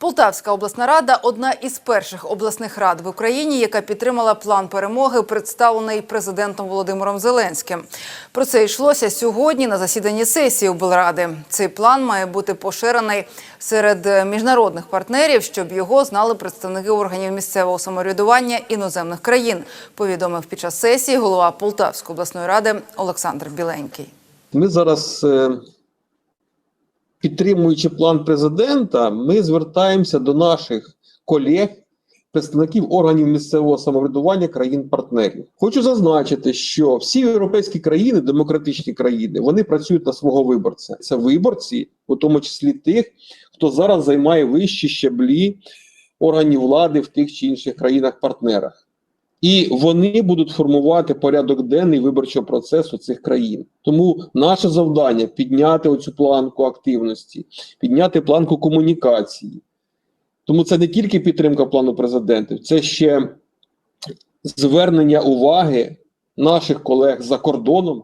Полтавська обласна рада одна із перших обласних рад в Україні, яка підтримала план перемоги, представлений президентом Володимиром Зеленським. Про це йшлося сьогодні на засіданні сесії облради. Цей план має бути поширений серед міжнародних партнерів, щоб його знали представники органів місцевого самоврядування іноземних країн. Повідомив під час сесії голова Полтавської обласної ради Олександр Біленький. Ми зараз, е, підтримуючи план президента, ми звертаємося до наших колег, представників органів місцевого самоврядування країн-партнерів. Хочу зазначити, що всі європейські країни, демократичні країни, вони працюють на свого виборця. Це виборці, у тому числі тих, хто зараз займає вищі щаблі органів влади в тих чи інших країнах-партнерах. І вони будуть формувати порядок денний виборчого процесу цих країн. Тому наше завдання підняти оцю планку активності, підняти планку комунікації. Тому це не тільки підтримка плану президентів, це ще звернення уваги наших колег за кордоном